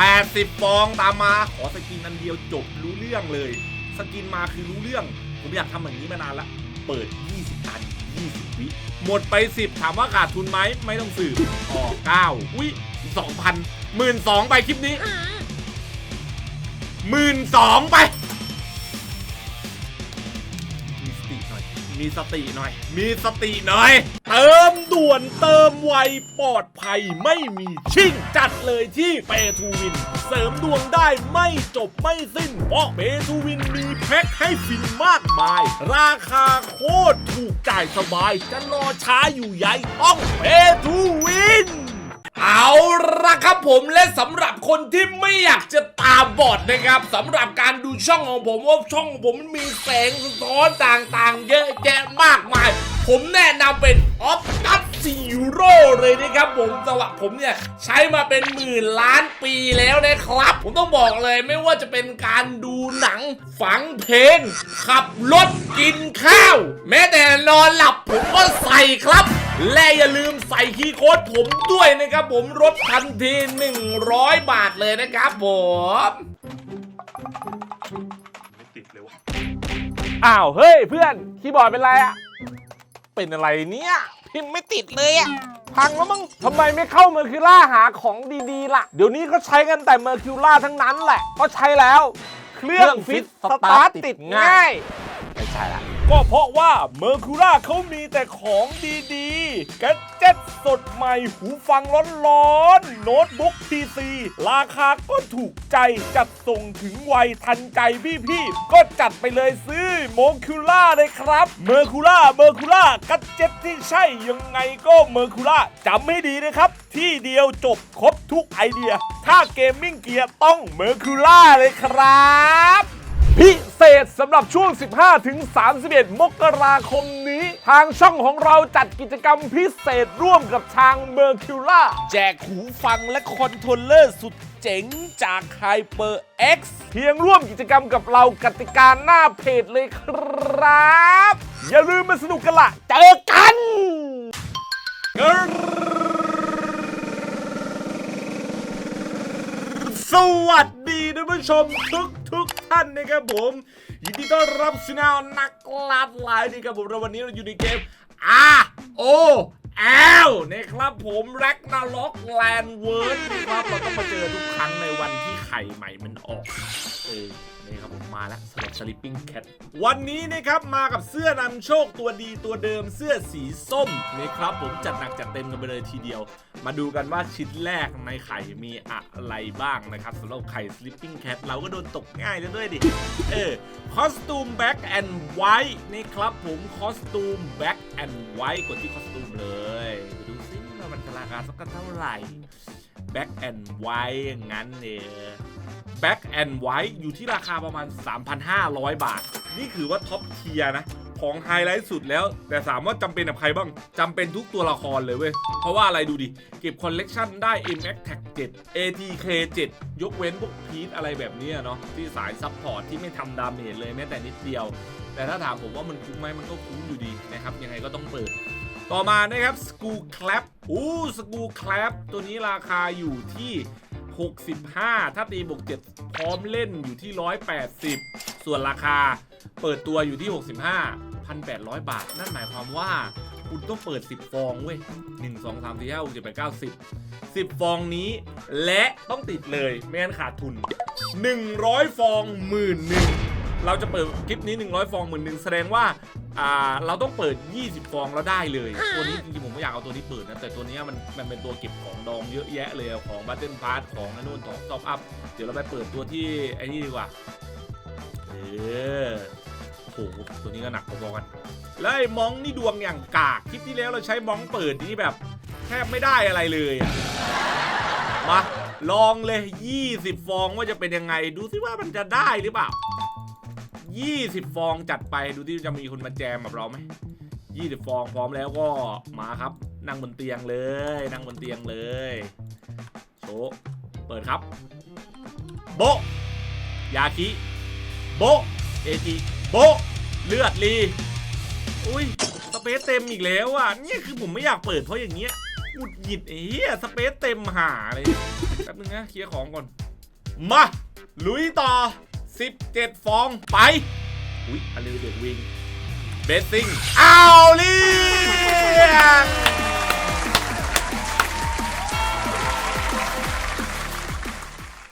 80 ฟองตามมาขอสกินอันเดียวจบรู้เรื่องเลย สกินมาคือรู้เรื่อง ผมอยากทำอย่างนี้มานานละ เปิด 20 อัน 20 วิหมดไป 10 ถามว่าขาดทุนไหมไม่ต้องสืบออก9อุ้ย2,000 1 2 0 0ไปคลิปนี้ 1 2 0 0ไป มีสติหน่อย มีสติหน่อย เติมด่วนเติมไวปลอดภัยไม่มีชิ่ง จัดเลยที่เปทูวิน เสริมดวงได้ไม่จบไม่สิ้น เพราะเปทูวินมีแพ็คให้ฟินมากมาย ราคาโคตรถูกจ่ายสบาย จะรอช้าอยู่ใหญ่ต้องเปทูวิน เอาละครับผมและสำหรับคนที่ไม่อยากจะตาบอดนะครับสำหรับการดูช่องของผมว่าช่องของผมมันมีแสงสะท้อนต่างๆ เยอะแยะมากมาย ผมแนะนำเป็นออฟตัส ซีโร่เลยนะครับผมสำหรับผมเนี่ยใช้มาเป็นหมื่นล้านปีแล้วนะครับ ผมต้องบอกเลยไม่ว่าจะเป็นการดูหนังฟังเพลง ขับรถกินข้าว แม้แต่นอนหลับผมก็ใส่ครับและอย่าลืมใส่คีย์โค้ดผมด้วยนะครับผมลดทันที 100 บาทเลยนะครับผมไม่ติดเลยวะอ้าว เฮ้ยเพื่อน คีย์บอร์ดเป็นไรอะเป็นอะไรเนี่ย พิมพ์ไม่ติดเลยอะพังแล้วมั้งทำไมไม่เข้าเมอร์คิวล่าหาของดีๆ ล่ะ เดี๋ยวนี้ก็ใช้กันแต่เมอร์คิวล่าทั้งนั้นแหละเพราะใช้แล้ว เครื่องฟิตสตาร์ทติดง่าย ไม่ใช่ละ ก็เพราะว่าเมอร์คูล่าเขามีแต่ของดีๆแกเจ็ตสดใหม่หูฟังร้อนๆ โน้ตบุ๊ก PC ราคาก็ถูกใจจัดส่งถึงไวทันใจพี่ๆ ก็จัดไปเลยซื้อโมคูล่าเลยครับเมอร์คูล่าเมอร์คูล่ากัดเจ็ตที่ใช่ยังไงก็เมอร์คูล่าจำให้ดีนะครับ ที่เดียวจบครบทุกไอเดีย ถ้าเกมมิ่งเกียร์ต้องเมอร์คูล่าเลยครับ พิเศษสำหรับช่วง 15 ถึง 31 มกราคมนี้ ทางช่องของเราจัดกิจกรรมพิเศษร่วมกับทางเมอร์คิวล่าแจกหูฟังและคอนโทรลเลอร์สุดเจ๋งจาก HyperX เพียงร่วมกิจกรรมกับเรากติกาหน้าเพจเลยครับ อย่าลืมมาสนุกกันละเจอกันสวัสดีท่านผู้ชมทุก ทุกท่านนะครับผมยินดีต้อนรับสู่แนวนักลาดลายนะครับผมแล้ววันนี้เราอยู่ในเกม R O L นะครับผมแร็กนาล็อกแลนเวิร์ดนะครับเราต้องมาเจอทุกครั้งในวันที่ไข่ใหม่มันออกเออ มาแล้วสำหรับ Sleeping Cat วันนี้นะครับมากับเสื้อนำโชคตัวดีตัวเดิมเสื้อสีส้มนะครับผมจัดหนักจัดเต็มกันไปเลยทีเดียว มาดูกันว่าชิ้นแรกในไข่มีอะไรบ้างนะครับสำหรับไข่ Sleeping Cat เราก็โดนตกง่ายแล้วด้วยดิ เออคอสตูมแบ็กแอนด์ไวท์นี่ครับผมคอสตูมแบ็กแอนด์ไวท์กดที่คอสตูมเลยไปดูซิว่ามันราคาสักเท่าไหร่ แบ็กแอนด์ไวท์อย่างนั้นเนี่ยแบ็กแอนด์ไวท์อยู่ที่ราคาประมาณ 3,500 บาท นี่คือว่าท็อปเทียนะของไฮไลท์สุดแล้ว แต่ถามว่าจำเป็นกับใครบ้างจำเป็นทุกตัวละครเลยเว้ย เพราะว่าอะไรดูดิ เก็บคอลเลกชันได้ MX Tag 7 ATK 7 ยกเว้นพวกพีทอะไรแบบเนี้ยเนาะที่สายซัพพอร์ตที่ไม่ทำดาเมจเลยแม้แต่นิดเดียว แต่ถ้าถามผมว่ามันคุ้มไหมมันก็คุ้มอยู่ดีนะครับ ยังไงก็ต้องเปิด ต่อมานะครับสกูคล p อู้สกูคล p ตัวนี้ราคาอยู่ที่ 65 ถ้าตีบวก7พร้อมเล่นอยู่ที่ 180 ส่วนราคาเปิดตัวอยู่ที่ 65 1,800 บาท นั่นหมายความว่าคุณต้องเปิด 10 ฟองเว้ย 1 2 3 4 5 6 7 8 9 10 10 ฟองนี้ และต้องติดเลย ไม่งั้นขาดทุน 100 ฟองหมื่นหนึ่ง เราจะเปิดคลิปนี้ 100 ฟองหมื่นหนึ่งแสดงว่าอ่าเราต้องเปิด 20 ฟองแล้วได้เลย ตัวนี้จริงๆผมไม่อยากเอาตัวนี้เปิดนะแต่ตัวเนี้ยมันมันเป็นตัวเก็บของดองเยอะแยะเลยอะของบัตเทิลพาร์ของอันนู่นของท็อปอัพเดี๋ยวเราไปเปิดตัวที่ไอ้นี่ดีกว่าเออโอ้โหตัวนี้ก็หนักพอๆกันแล้วไอ้มองนี่ดวงอย่างกากคลิปที่แล้วเราใช้มองเปิดนี่แบบแทบไม่ได้อะไรเลยอะมาลองเลย 20 ฟองว่าจะเป็นยังไงดูสิว่ามันจะได้หรือเปล่า 20 ฟองจัดไปดูที่จะมีคนมาแจมกับเราไหม20 ฟองพร้อมแล้วก็มาครับ นั่งบนเตียงเลย นั่งบนเตียงเลยโชว์เปิดครับ โบยาคิโบเอจิโบเลือดลีอุ้ยสเปซเต็มอีกแล้วอะเนี่ยคือผมไม่อยากเปิดเพราะอย่างเงี้ยหงุดหงิดเหี้ยสเปซเต็มหาเลยแป๊บนึงนะเคลียร์ของก่อน มา ลุยต่อ 17 ฟองไป อุ๊ยอันนี้เด็กวิงเบสซิ่งเอาเรียง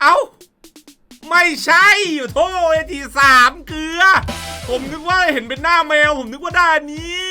เอาไม่ใช่อยู่โทษเอทีสามเกลือ ผมนึกว่าเห็นเป็นหน้าแมว ผมนึกว่าด้านนี้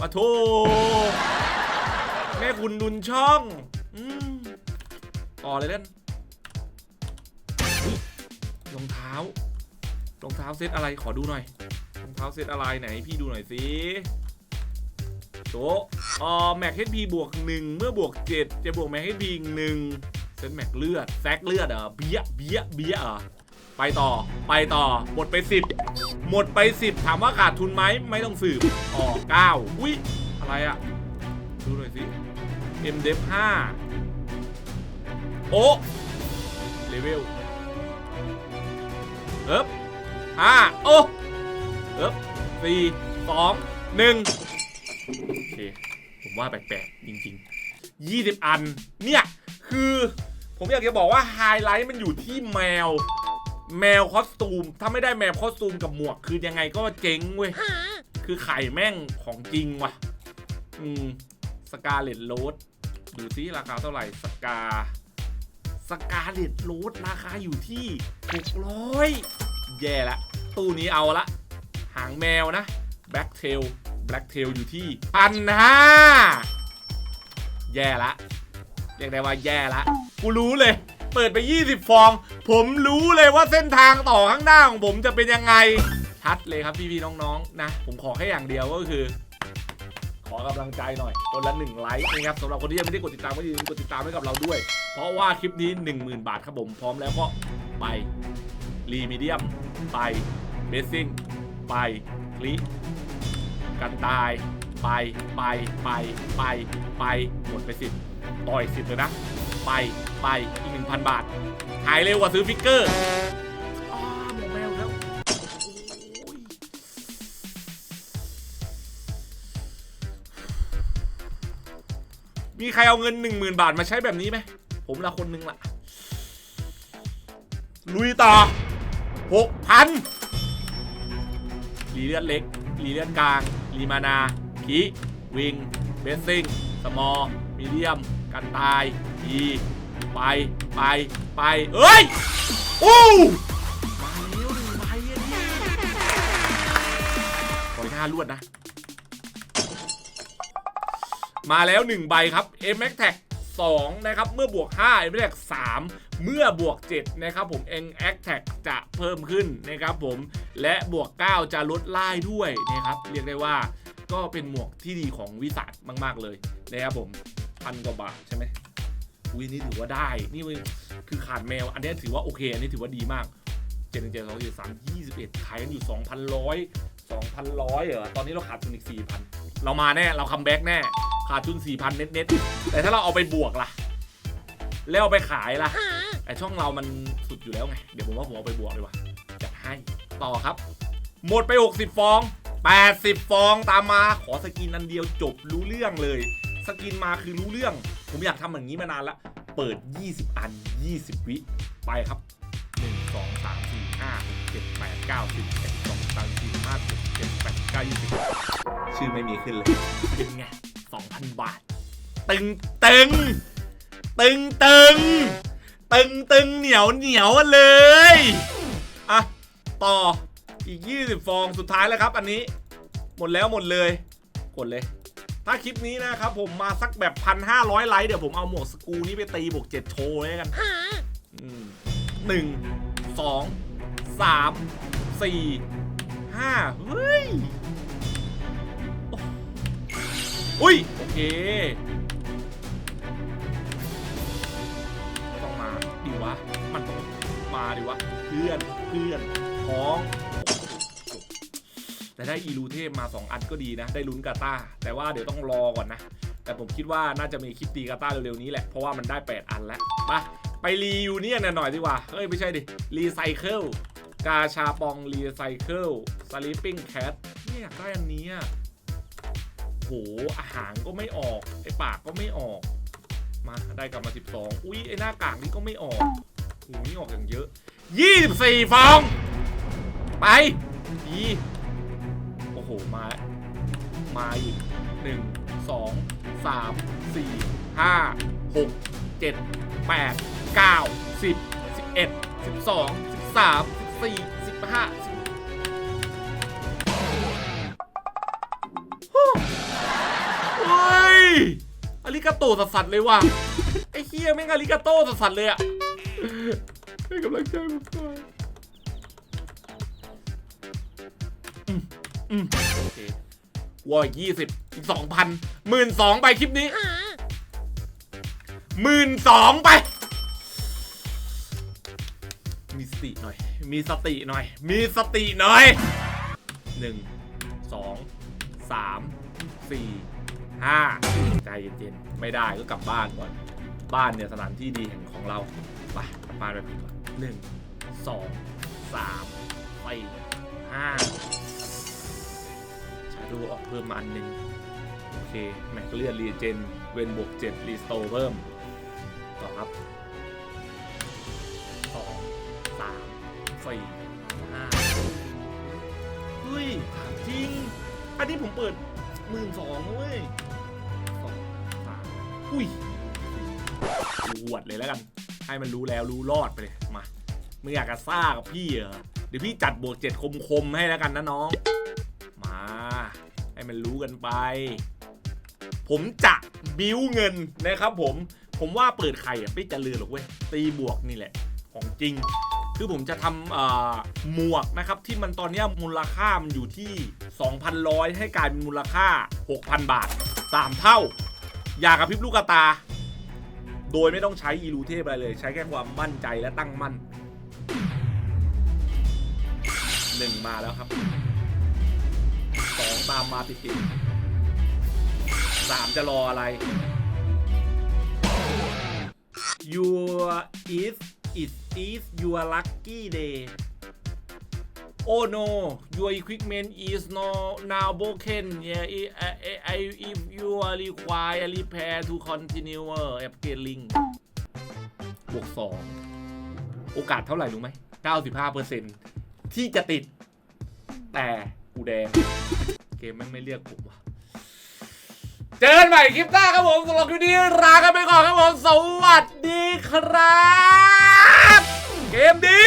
มาโทแม่คุณดุนช่อง อืมต่อเลยเล่น รองเท้ารองเท้าเซตอะไรขอดูหน่อย รองเท้าเซตอะไรไหนพี่ดูหน่อยสิโตอ๋อแม็กเฮดพีบวกหนึ่งเมื่อบวกเจ็ดจะบวกแม็กเฮดพีหนึ่งเซตแม็กเลือดแซกเลือดเหรอเบี้ยเบี้ยเบี้ยเหรอไปต่อไปต่อหมดไปสิบหมดไปสิบถามว่าขาดทุนไหมไม่ต้องสืบอ๋อเก้าอุ้ยอะไรอะดูหน่อยสิ M d e f 5โอ้เลเวล เอ๊บห้าโอ้เอ๊บสี่สองหนึ่งโอเค ผมว่าแปลกๆ จริงๆ 20 อัน เนี่ย คือผมอยากจะบอกว่าไฮไลท์มันอยู่ที่แมว แมวคอสตูม ถ้าไม่ได้แมวคอสตูมกับหมวก คือยังไงก็เจ๊งเว้ย คือไข่แม่งของจริงว่ะ อืม สกาเลตโรดดูซิราคาเท่าไหร่ สกา สกาเลตโรดราคาอยู่ที่ 600 แย่ละ ตู้นี้เอาละ หางแมวนะแบล็กเทลแบล็กเทลอยู่ที่พันห้าแย่ละ เรียกได้ว่าแย่ละ กูรู้เลย เปิดไป 20 ฟอง ผมรู้เลยว่าเส้นทางต่อข้างหน้าของผมจะเป็นยังไงชัดเลยครับพี่ๆน้องๆนะผมขอแค่อย่างเดียวก็คือ ขอกำลังใจหน่อย คนละหนึ่งไลค์นะครับสำหรับคนที่ยังไม่ได้กดติดตามก็อย่าลืมกดติดตามให้กับเราด้วย เพราะว่าคลิปนี้ 10,000 บาทครับผมพร้อมแล้วก็ไปรีมีเดียม ไปเบสซิ่งไปคลิกันตาย ไปไปไปไปไปหมดไปสิบต่อยสิบเลยนะ ไปไปอีก1,000บาท หายเร็วกว่าซื้อฟิกเกอร์ มีใครเอาเงิน 10,000 บาทมาใช้แบบนี้ไหม ผมละคนนึงละลุยต่อ6,000รีเลือดเล็กรีเลือดกลางรีมานาคีวิงเบสซิ่งสมอลมีเดียม กันตายอีไป ไป ไป เอ้ยอู้มาแล้วหนึ่งใบอันนี้ขอท่าลวดนะ มาแล้ว 1 ใบครับ m m a x t a g 2นะครับเมื่อบวก5 m m a x t a g 3เมื่อบวก 7 นะครับผม n a c t a g จะเพิ่มขึ้นนะครับผมและบวก 9 จะลดไล่ด้วยนะครับ เรียกได้ว่าก็เป็นหมวกที่ดีของวิสัทมาก ๆ เลยนะครับผมพันกว่าบาทใช่ไหมอุ้ยนี่ถือว่าได้นี่มันคือขาดแมว อันนี้ถือว่าโอเค อันนี้ถือว่าดีมากเจ็ดหนึ่งเจ็ดสองเจ็ดสามยี่สิบเอ็ดขายกันอยู่สองพันร้อยสองพันร้อยเหรอ ตอนนี้เราขาดทุนอีกสี่พันเรามาแน่ เราคัมแบ็กแน่ ขาดทุนสี่พันเน็ตๆแต่ถ้าเราเอาไปบวกล่ะ แล้วเอาไปขายล่ะแต่ช่องเรามันสุดอยู่แล้วไง เดี๋ยวผมว่าผมเอาไปบวกเลยว่ะจัดให้ต่อครับ หมดไป 60 ฟอง 80 ฟองตามมาขอสกินอันเดียวจบรู้เรื่องเลย สกินมาคือรู้เรื่อง ผมอยากทำอย่างนี้มานานละเปิด 20 อัน 20 วิ ไปครับ 1 2 3 4 5 6 7 8 9 10 11 12 13 14 15 16 17 18 19 20 ชื่อไม่มีขึ้นเลยเป็นไง 2,000 บาท ตึงตึงตึงตึงตึงตึงเหนียวเหนียวเลยอะต่ออีก 20 ฟองสุดท้ายแล้วครับ อันนี้ หมดแล้วหมดเลยกดเลย ถ้าคลิปนี้นะครับผมมาสักแบบ 1,500 ไลค์เดี๋ยวผมเอาหมวกสกูนี้ไปตีบวก7โชว์เลยกันหนึ่งสองสามสี่ห้าเฮ้ย อุ้ยโอเคต้องมาดิวะ มันต้องมาดิวะ เพื่อนเพื่อนพ้อง แต่ได้อีลูเทพมา 2 อันก็ดีนะ ได้ลุ้นกาตาแต่ว่าเดี๋ยวต้องรอก่อนนะ แต่ผมคิดว่าน่าจะมีคลิปตีกาตาเร็วๆนี้แหละ เพราะว่ามันได้ 8 อันแล้วไปไปรียูเนียนหน่อยดีกว่า เฮ้ย ไม่ใช่ดิ รีไซเคิลกาชาปองรีไซเคิลสลิปปิ้งแคทเนี่ยอยากได้อันนี้อะ หอาหารก็ไม่ออก ไอ้ปากก็ไม่ออก มาได้กลับมา 12 อุ้ยไอ้หน้ากากนี้ก็ไม่ออกหูนี่ออกอย่างเยอะ 24 ฟอง ไปดีโอ้โห มา มาอีกหนึ่งสองสามสี่ห้าหกเจ็ดแปดเก้าสิบสิบเอ็ดสิบสองสิบสามสิบสี่สิบห้า อาริกาโตสัสๆเลยว่ะ ไอ้เฮียแม่งอาริกาโตสัสๆเลยอะให้กำลังใจผมหน่อยอืมอืมโอเควอยี่สิบอีกสองพันหมื่นสองไปคลิปนี้หมื่นสองไป มีสติหน่อย มีสติหน่อย มีสติหน่อยหนึ่งสองสามสี่ ห้าใจเย็นๆไม่ได้ก็กลับบ้านก่อน บ้านเนี่ยสถานที่ดีแห่งของเราไปกลับบ้านไปก่อนหนึ่งสองสามสี่ห้าชาดูออกเพิ่มมาอันหนึ่งโอเคแม็กเลือดรีเจนเวนบวกเจ็ดรีสโตเพิ่มต่อครับสองสามสี่ห้าเฮ้ยถามจริง อันนี้ผมเปิดหมื่นสองเว้ย อุ้ยหวดเลยแล้วกัน ให้มันรู้แล้วรู้รอดไปเลย มามึงอยากจะซ่ากับพี่เหรอเดี๋ยวพี่จัดบวกเจ็ดคมๆให้แล้วกันนะน้อง มา ให้มันรู้กันไป ผมจะบิ้วเงินนะครับผม ผมว่าเปิดไข่อะไม่เจะลือหรอกเว้ย ตีบวกนี่แหละ ของจริง คือผมจะทำเอ่อหมวกนะครับที่มันตอนนี้มูลค่ามันอยู่ที่ 2,100 ให้กลายเป็นมูลค่า 6,000 บาท 3 เท่า อยากกับพริบลูกตา โดยไม่ต้องใช้อีลูเทพอะไรเลย ใช้แค่ความมั่นใจและตั้งมั่นหนึ่งมาแล้วครับสองตามมาติดติดๆสามจะรออะไร your is it is your lucky day oh no your equipment is no now broken yeah I, I, I, if you are require repair to continue upgrading บวกสองโอกาสเท่าไหร่รู้ไหม 95%ที่จะติด แต่กูแดง เกมแม่งไม่เรียกผมว่ะ เจอกันใหม่คลิปหน้าครับผมสำหรับคลิปนี้ลากันไปก่อนครับผม สวัสดีครับ เกมดี